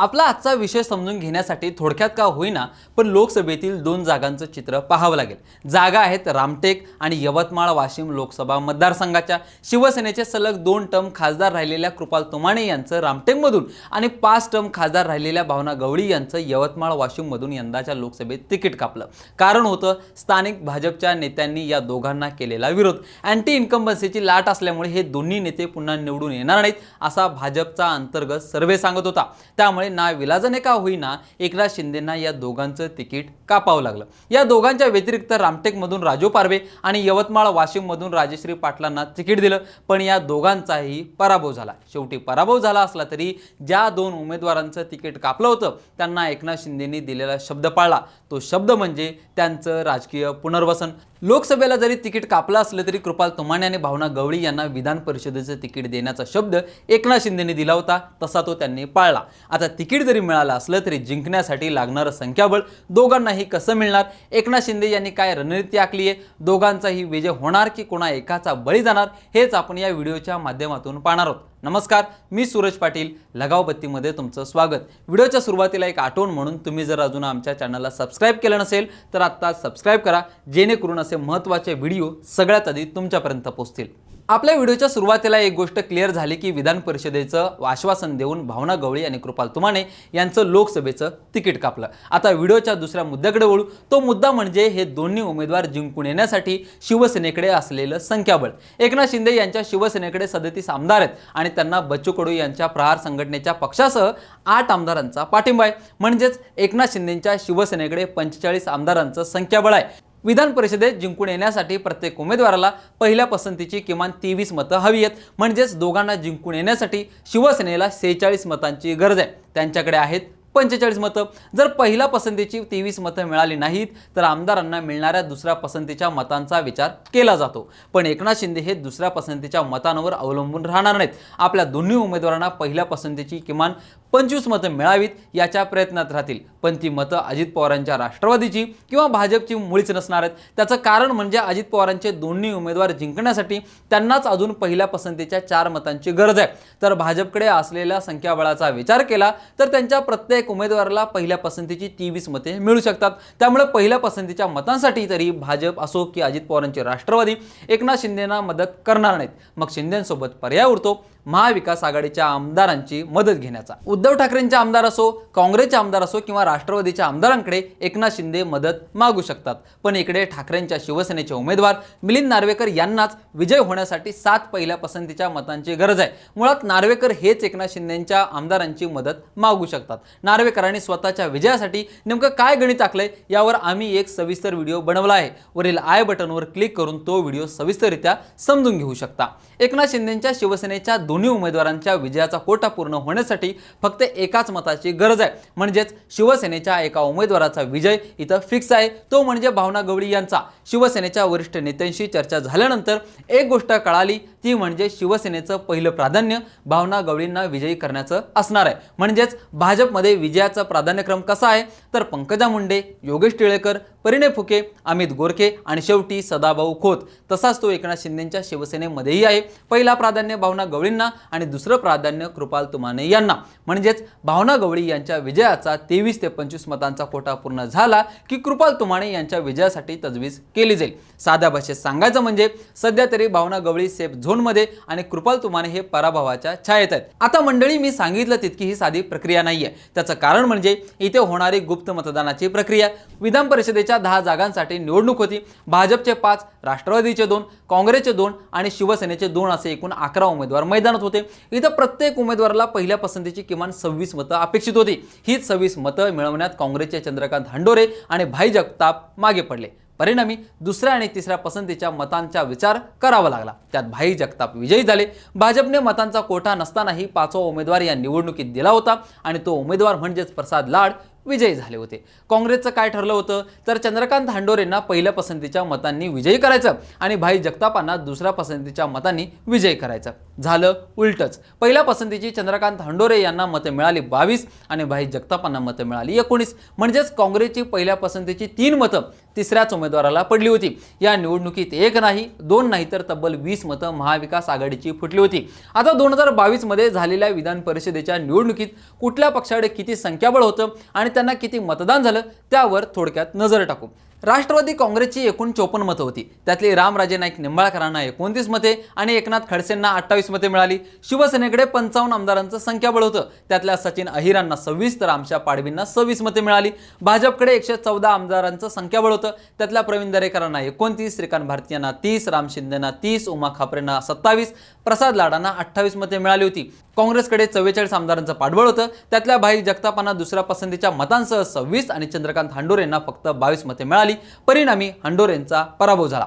आपला आजचा विषय समजून घेण्यासाठी थोडक्यात का होईना पण लोकसभेतील दोन जागांचं चित्र पाहावं लागेल. जागा आहेत रामटेक आणि यवतमाळ वाशिम लोकसभा मतदारसंघाच्या. शिवसेनेचे सलग दोन टर्म खासदार राहिलेल्या कृपाल तुमाणे यांचं रामटेकमधून आणि पाच टर्म खासदार राहिलेल्या भावना गवळी यांचं यवतमाळ वाशिममधून यंदाच्या लोकसभेत तिकीट कापलं. कारण होतं स्थानिक भाजपच्या नेत्यांनी या दोघांना केलेला विरोध. अँटी इन्कम्बन्सीची लाट असल्यामुळे हे दोन्ही नेते पुन्हा निवडून येणार नाहीत असा भाजपचा अंतर्गत सर्वे सांगत होता. त्यामुळे ना विलाजाने का होईना एकनाथ शिंदेंना या दोघांचं तिकीट कापावं लागलं. या दोघांच्या व्यतिरिक्त रामटेकमधून राजू पारवे आणि यवतमाळ वाशिममधून राजश्री पाटलांना तिकीट दिलं. पण या दोघांचाही पराभव झाला. शेवटी पराभव झाला असला तरी ज्या दोन उमेदवारांचं तिकीट कापलं होतं त्यांना एकनाथ शिंदेंनी दिलेला शब्द पाळला. तो शब्द म्हणजे त्यांचं राजकीय पुनर्वसन. लोकसभेला जरी तिकीट कापलं असलं तरी कृपाल तुमाने आणि भावना गवळी यांना विधान परिषदेचं तिकीट देण्याचा शब्द एकनाथ शिंदेने दिला होता तसा तो त्यांनी पाळला. आता तिकीट जरी मिळालं असलं तरी जिंकण्यासाठी लागणारं संख्याबळ दोघांनाही कसं मिळणार? एकनाथ शिंदे यांनी काय रणनीती आखली आहे? दोघांचाही विजय होणार की कोणा एकाचा बळी जाणार? हेच आपण या व्हिडिओच्या माध्यमातून पाहणार आहोत. नमस्कार मी सूरज पाटील लगाव बत्तीमध्ये तुमचं स्वागत. व्हिडिओच्या सुरुवातीला एक आठवण म्हणून तुम्ही जर अजून आमच्या चॅनलला सबस्क्राईब केलं नसेल तर आत्ता सबस्क्राईब करा जेणेकरून असे महत्त्वाचे व्हिडिओ सगळ्यात आधी तुमच्यापर्यंत पोहोचतील. आपल्या व्हिडिओच्या सुरुवातीला एक गोष्ट क्लिअर झाली की विधान परिषदेचं आश्वासन देऊन भावना गवळी आणि कृपाल तुमाने यांचं लोकसभेचं तिकीट कापलं. आता व्हिडिओच्या दुसऱ्या मुद्द्याकडे वळू. तो मुद्दा म्हणजे हे दोन्ही उमेदवार जिंकून येण्यासाठी शिवसेनेकडे असलेलं संख्याबळ. एकनाथ शिंदे यांच्या शिवसेनेकडे सदतीस आमदार आहेत आणि त्यांना बच्चू कडू यांच्या प्रहार संघटनेच्या पक्षासह आठ आमदारांचा पाठिंबा आहे. म्हणजेच एकनाथ शिंदेच्या शिवसेनेकडे पंचेचाळीस आमदारांचं संख्याबळ आहे. विधान परिषदेत जिंकून येण्यासाठी प्रत्येक उमेदवाराला पहिल्या पसंतीची किमान तेवीस मतं हवी आहेत. म्हणजेच दोघांना जिंकून येण्यासाठी शिवसेनेला सेहेचाळीस मतांची गरज आहे. त्यांच्याकडे आहेत पंचेचाळीस मतं. जर पहिल्या पसंतीची तेवीस मतं मिळाली नाहीत तर आमदारांना मिळणाऱ्या दुसऱ्या पसंतीच्या मतांचा विचार केला जातो. पण एकनाथ शिंदे हे दुसऱ्या पसंतीच्या मतांवर अवलंबून राहणार नाहीत. आपल्या दोन्ही उमेदवारांना पहिल्या पसंतीची किमान पंचवीस मतं मिळावीत याच्या प्रयत्नात राहतील. पण ती मतं अजित पवारांच्या राष्ट्रवादीची किंवा भाजपची मुळीच नसणार आहेत. त्याचं कारण म्हणजे अजित पवारांचे दोन्ही उमेदवार जिंकण्यासाठी त्यांनाच अजून पहिल्या पसंतीच्या चार मतांची गरज आहे. तर भाजपकडे असलेल्या संख्याबळाचा विचार केला तर त्यांच्या प्रत्येक उमेदवाराला पहिल्या पसंतीची तेवीस मते मिळू शकतात. त्यामुळे पहिल्या पसंतीच्या मतांसाठी तरी भाजप असो की अजित पवारांचे राष्ट्रवादी एकनाथ शिंदेना मदत करणार नाहीत. मग शिंदेसोबत पर्याय उरतो. महाविकास आघाडीच्या आमदारांची मदत घेण्याचा. उद्धव ठाकरेंचे आमदार असो काँग्रेसचे आमदार असो किंवा राष्ट्रवादीच्या आमदारांकडे एकनाथ शिंदे मदत मागू शकतात. पण इकडे ठाकरेंच्या शिवसेनेचे उमेदवार मिलिंद नार्वेकर यांनाच विजय होण्यासाठी सात पहिल्या पसंतीच्या मतांची गरज आहे. मुळात नार्वेकर हेच एकनाथ शिंदेच्या आमदारांची मदत मागू शकतात. नार्वेकरांनी स्वतःच्या विजयासाठी नेमकं काय गणित आखलंय यावर आम्ही एक सविस्तर व्हिडिओ बनवला आहे. वरील आय बटनवर क्लिक करून तो व्हिडिओ सविस्तररित्या समजून घेऊ शकता. एकनाथ शिंदेच्या शिवसेनेच्या दोन्ही उमेदवारांच्या विजयाचा कोटा पूर्ण होण्यासाठी फक्त एकाच मताची गरज आहे. म्हणजेच शिवसेनेच्या एका उमेदवाराचा विजय इथं फिक्स आहे. तो म्हणजे भावना गवळी यांचा. शिवसेनेच्या वरिष्ठ नेत्यांशी चर्चा झाल्यानंतर एक गोष्ट कळाली ती म्हणजे शिवसेनेचं पहिलं प्राधान्य भावना गवळींना विजयी करण्याचं असणार आहे. म्हणजेच भाजपमध्ये विजयाचा प्राधान्यक्रम कसा आहे? तर पंकजा मुंडे योगेश टिळेकर परिणय फुके अमित गोरखे आणि शेवटी सदाभाऊ खोत. तसाच तो एकनाथ शिंदेंच्या शिवसेनेमध्येही आहे. पहिला प्राधान्य भावना गवळींना आणि दुसरं प्राधान्य कृपाल तुमाने यांना. म्हणजेच भावना गवळी यांच्या विजयाचा तेवीस ते पंचवीस मतांचा कोटा पूर्ण झाला की कृपाल तुमाने यांच्या विजयासाठी तजवीज केली जाईल. साध्या भाषेत सांगायचं म्हणजे सध्या तरी भावना गवळी सेफ झोनमध्ये आणि कृपाल तुमाने हे पराभवाच्या छायेत आहेत. आता मंडळी मी सांगितलं तितकी ही साधी प्रक्रिया नाही आहे त्याचं कारण म्हणजे इथे होणारी गुप्त मतदानाची प्रक्रिया. विधान परिषदेच्या दहा जागांसाठी निवडणूक होती. भाजपचे पाच राष्ट्रवादीचे दोन काँग्रेसचे दोन आणि शिवसेनेचे दोन असे एकूण अकरा उमेदवार मैदानात होते. इथं प्रत्येक उमेदवाराला पहिल्या पसंतीची किमान सव्वीस मतं अपेक्षित होती. हीच सव्वीस मतं मिळवण्यात काँग्रेसचे चंद्रकांत हंडोरे आणि भाई जगताप मागे पडले. परिणामी दुसऱ्या आणि तिसऱ्या पसंतीच्या मतांचा विचार करावा लागला. त्यात भाई जगताप विजयी झाले. भाजपने मतांचा कोठा नसतानाही पाचवा उमेदवार या निवडणुकीत दिला होता आणि तो उमेदवार म्हणजेच प्रसाद लाड विजयी झाले होते. काँग्रेसचं काय ठरलं होतं? तर चंद्रकांत हांडोरेंना पहिल्या पसंतीच्या मतांनी विजयी करायचं आणि भाई जगतापांना दुसऱ्या पसंतीच्या मतांनी विजयी करायचं. झालं उलटच. पहिल्या पसंतीची चंद्रकांत हांडोरे यांना मतं मिळाली बावीस आणि भाई जगतापांना मतं मिळाली एकोणीस. म्हणजेच काँग्रेसची पहिल्या पसंतीची तीन मतं तिसऱ्याच उमेदवाराला पडली होती. या निवडणुकीत एक नाही दोन नाही तर तब्बल वीस मतं महाविकास आघाडीची फुटली होती. आता दोन हजार बावीसमध्ये झालेल्या विधान परिषदेच्या निवडणुकीत कुठल्या पक्षाकडे किती संख्याबळ होतं आणि त्यांना किती मतदान झालं त्यावर थोडक्यात नजर टाकू. राष्ट्रवादी काँग्रेसची एकूण चोपन्न मतं होती. त्यातली रामराजे नाईक निंबाळकरांना एकोणतीस मते आणि एकनाथ खडसेंना अठ्ठावीस मते मिळाली. शिवसेनेकडे पंचावन्न आमदारांचं संख्याबळ होतं. त्यातल्या सचिन अहिरांना सव्वीस तर आमच्या पाडवींना सव्वीस मते मिळाली. भाजपकडे एकशे चौदा आमदारांचं संख्याबळ होतं. त्यातल्या प्रवीण दरेकरांना एकोणतीस श्रीकांत भारतीयांना तीस राम शिंदेना तीस उमा खापरेंना सत्तावीस प्रसाद लाडांना अठ्ठावीस मते मिळाली होती. काँग्रेसकडे चव्वेचाळीस आमदारांचं पाठबळ होतं. त्यातल्या भाई जगतापांना दुसऱ्या पसंतीच्या मतांसह सव्वीस आणि चंद्रकांत हांडोरेंना फक्त बावीस मते मिळाली. परिणामी हांडोरेंचा पराभव झाला.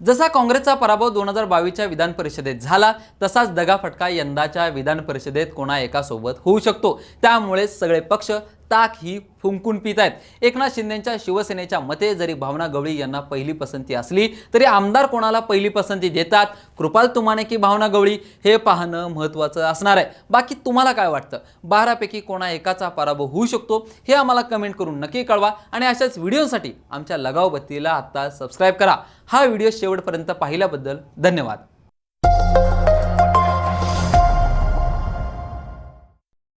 जसा काँग्रेसचा पराभव दोन हजार बावीसच्या विधान परिषदेत झाला तसाच दगाफटका यंदाच्या विधान परिषदेत कोणा एकासोबत होऊ शकतो. त्यामुळे सगळे पक्ष ताक ही फुंकून पित आहेत. एकनाथ शिंदेच्या शिवसेनेच्या मते जरी भावना गवळी यांना पहिली पसंती असली तरी आमदार कोणाला पहिली पसंती देतात? कृपाल तुमाने की भावना गवळी? हे पाहणं महत्त्वाचं असणार आहे. बाकी तुम्हाला काय वाटतं? बारापैकी कोणा एकाचा पराभव होऊ शकतो? हे आम्हाला कमेंट करून नक्की कळवा आणि अशाच व्हिडिओसाठी आमच्या लगावबत्तीला आत्ता सबस्क्राईब करा. हा व्हिडिओ शेवटपर्यंत पाहिल्याबद्दल धन्यवाद.